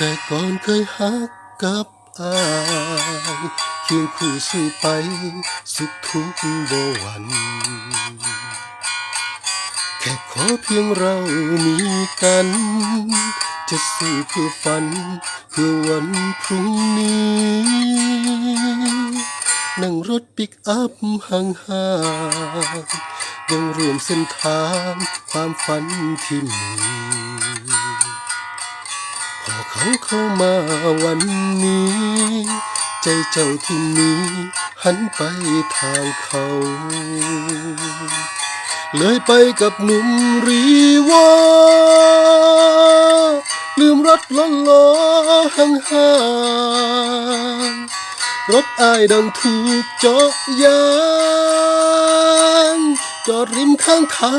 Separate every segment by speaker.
Speaker 1: แต่ก่อนเคยฮักกับอายเคียงคู่สู้ไป สุขทุกข์บ่หวันแค่ขอเพียงเรามีกัน จะสู้เพื่อฝัน เพื่อวันพรุ่งนี้ นั่งรถปิกอัพห่างห่างๆยังรวมเส้นทางความฝันที่มี พอเขาเข้ามาวันนี้ ใจเจ้าที่มีหันไปทางเขา เลยไปกับหนุ่มรีวาลืมรถล้อล้อห่างห่างรถอายดังถูกเจาะยางจอดริมข้างทา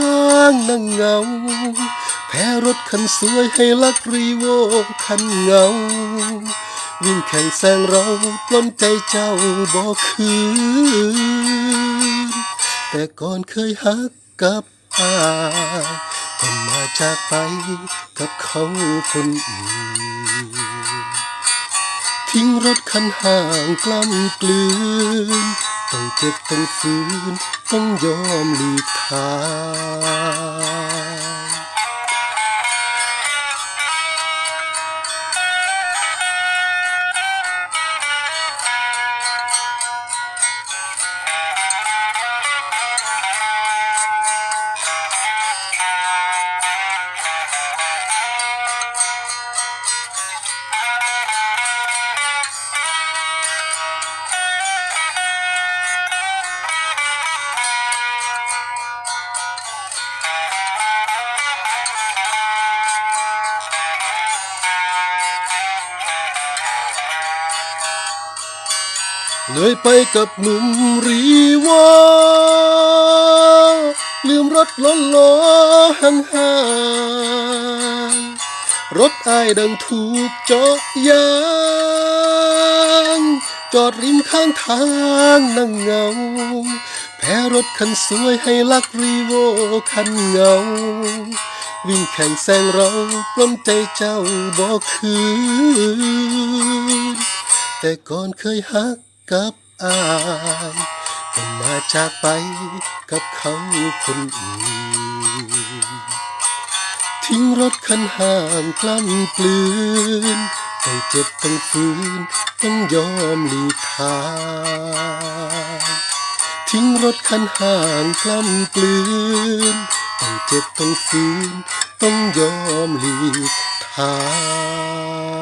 Speaker 1: งนั่งเงา แพ้รถคันสวยให้ลักรีโวคันเงา วิ่งแข่งแซงเราปล้นใจเจ้าบอกคืน แต่ก่อนเคยฮักกับอาก็มาจากไปกับเขาคนอื่น ทิ้งรถคันห่างกล้ำกลืน ต้องเจ็บต้องฝืน ต้องยอมหลีกทาง เลยไปกับหนุ่มรีวาลืมรถล้อล้อห่างห่างๆรถอายดังถูกเจาะยาง จอดริมข้างทางนั่งเงา แพ้รถคันสวยให้ลักรีโวคันเงา วิ่งแข่งแซงเราปล้นใจเจ้าบอกคืนแต่ก่อนเคยฮัก กับอายก็มาจากไปกับเขาคนอื่น ทิ้งรถคันห่างกล้ำกลืนต้องเจ็บต้องฝืนต้องยอมหลีกทางทิ้งรถคันห่างกล้ำกลืนต้องเจ็บต้องฝืนต้องยอมหลีกทาง